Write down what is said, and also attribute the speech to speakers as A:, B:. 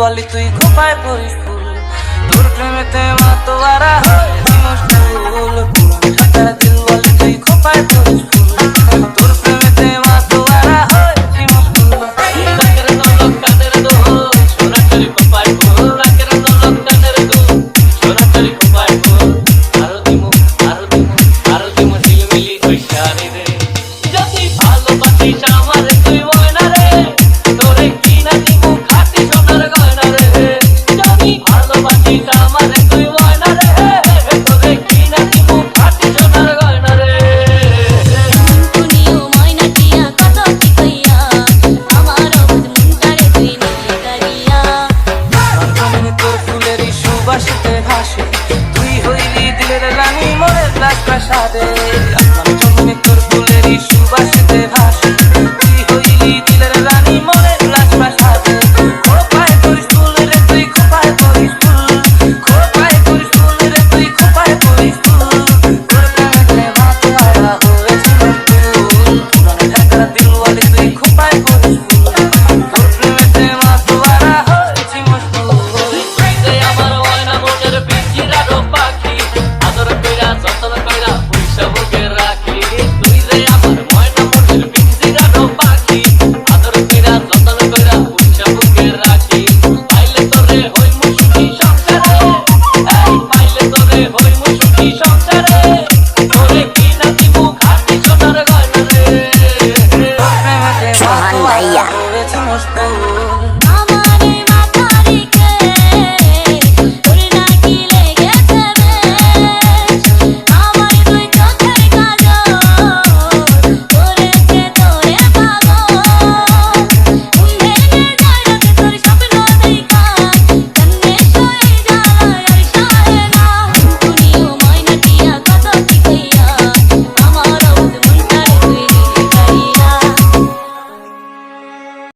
A: বলি তুই ঘোপায় করিস ফুল। তোর প্রেমেতে মাতোয়ারা হয় দিমস ফুল। ঢাকা দিল বলি তুই ঘোপায় করিস ফুল। তোর প্রেমেতে মাতোয়ারা হয় দিমস ফুল।
B: কাকের তো লোক কাকের তো
A: আশা Bahía.